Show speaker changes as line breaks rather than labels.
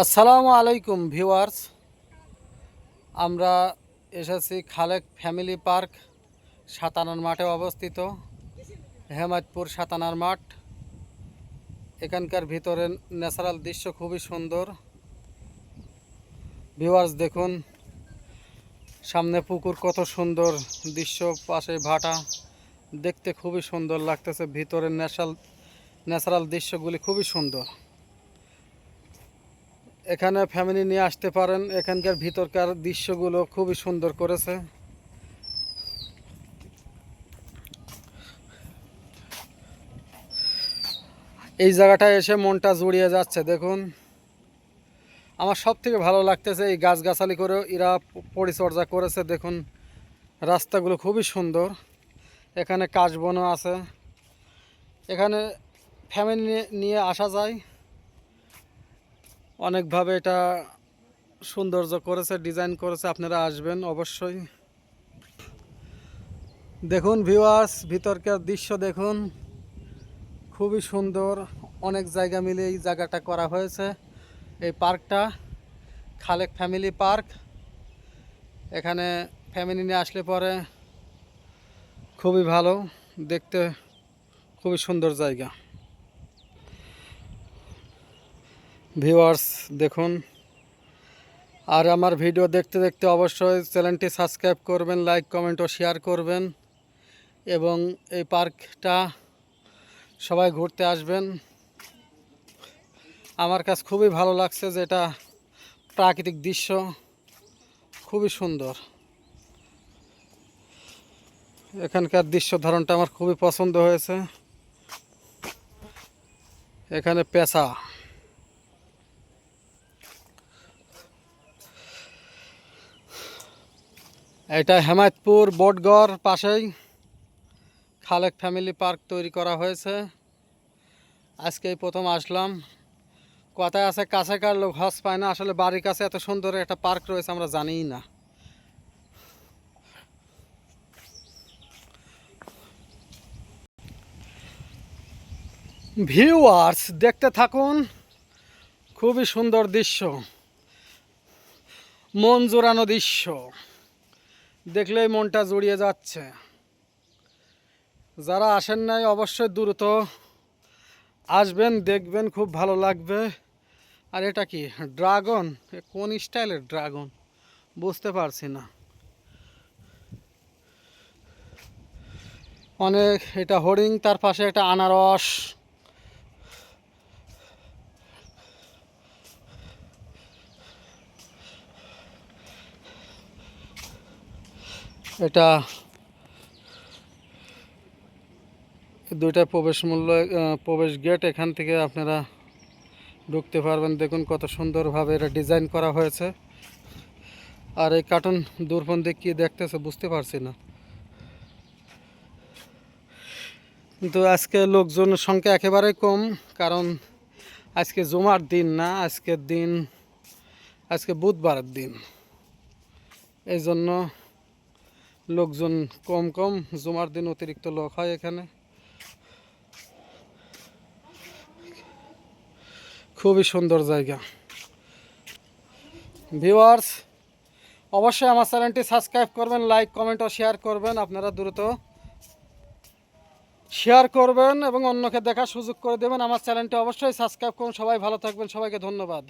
আসসালামু আলাইকুম ভিউয়ার্স। আমরা এসেছি খালেক ফ্যামিলি পার্ক, সাতানার মাঠে অবস্থিত। হেমায়তপুর সাতানার মাঠ। এখানকার ভিতরে ন্যাচারাল দৃশ্য খুবই সুন্দর। ভিউয়ার্স, দেখুন, সামনে পুকুর কত সুন্দর দৃশ্য পাশে ভাটা। দেখতে খুবই সুন্দর লাগতেছে ভিতরে ন্যাচারাল ন্যাচারাল দৃশ্যগুলি খুবই সুন্দর। এখানে ফ্যামিলি নিয়ে আসতে পারেন। এখানকার ভিতরকার দৃশ্যগুলো খুবই সুন্দর করেছে। এই জায়গাটায় এসে মনটা জুড়িয়ে যাচ্ছে, দেখুন। আমার সব থেকে ভালো লাগতেছে এই গাছগাছালি করে এরা পরিচর্যা করেছে, দেখুন। রাস্তাগুলো খুবই সুন্দর। এখানে কাশবনও আছে। এখানে ফ্যামিলি নিয়ে আসা যায়। অনেকভাবে এটা সৌন্দর্য করেছে ডিজাইন করেছে, আপনারা আসবেন অবশ্যই। দেখুন ভিউয়ার্স ভিতরকার দৃশ্য দেখুন। খুবই সুন্দর, অনেক জায়গা মিলে এই জায়গাটা করা হয়েছে। এই পার্কটা, খালেক ফ্যামিলি পার্ক। এখানে ফ্যামিলি নিয়ে আসলে পরে খুবই ভালো, দেখতে খুবই সুন্দর জায়গা। ভিউয়ার্স, দেখুন। আর আমার ভিডিও দেখতে দেখতে অবশ্যই চ্যানেলটি সাবস্ক্রাইব করবেন, লাইক, কমেন্ট ও শেয়ার করবেন। এবং এই পার্কটা সবাই ঘুরতে আসবেন। আমার কাছে খুবই ভালো লাগছে যেটা প্রাকৃতিক দৃশ্য। খুবই সুন্দর। এখানকার দৃশ্য ধারণটা আমার খুবই পছন্দ হয়েছে। এখানে পেশা এটা হেমায়তপুর বোটগড় পাশেই খালেক ফ্যামিলি পার্ক তৈরি করা হয়েছে। আজকে এই প্রথম আসলাম। কথায় আছে, কাছে কার লোক হজ পায় না? আসলে বাড়ির কাছে এত সুন্দর একটা পার্ক রয়েছে, আমরা জানিই না। ভিউয়ার্স, দেখতে থাকুন। খুবই সুন্দর দৃশ্য। মন জোড়ানো দৃশ্য। দেখলেই মনটা জুড়িয়ে যাচ্ছে। যারা আসেন নাই অবশ্যই দ্রুত আসবেন, দেখবেন, খুব ভালো লাগবে। আর এটা কি? ড্রাগন? কোন স্টাইলের ড্রাগন? বুঝতে পারছি না। অনেক, এটা হরিং তার পাশে একটা আনারস। এটা দুইটা প্রবেশ মূল্য প্রবেশ গেট এখান থেকে আপনারা ঢুকতে পারবেন। দেখুন কত সুন্দরভাবে এটা ডিজাইন করা হয়েছে। আর এই কার্টুন দূরপন্থী কি দেখতেছে বুঝতে পারছি না। কিন্তু আজকে লোকজনের সংখ্যা একেবারেই কম, কারণ আজকে জুমার দিন না, আজকের দিন, আজকে বুধবারের দিন। এই জন্য লোকজন কম কম, জুমার দিন অতিরিক্ত লোক হয় এখানে। খুবই সুন্দর জায়গা। ভিউয়ার্স, অবশ্যই আমার চ্যানেলটি সাবস্ক্রাইব করবেন, লাইক, কমেন্ট ও শেয়ার করবেন। আপনারা দ্রুত শেয়ার করবেন এবং অন্যকে দেখার সুযোগ করে দেবেন। আমার চ্যানেলটি অবশ্যই সাবস্ক্রাইব করুন। সবাই ভালো থাকবেন। সবাইকে ধন্যবাদ।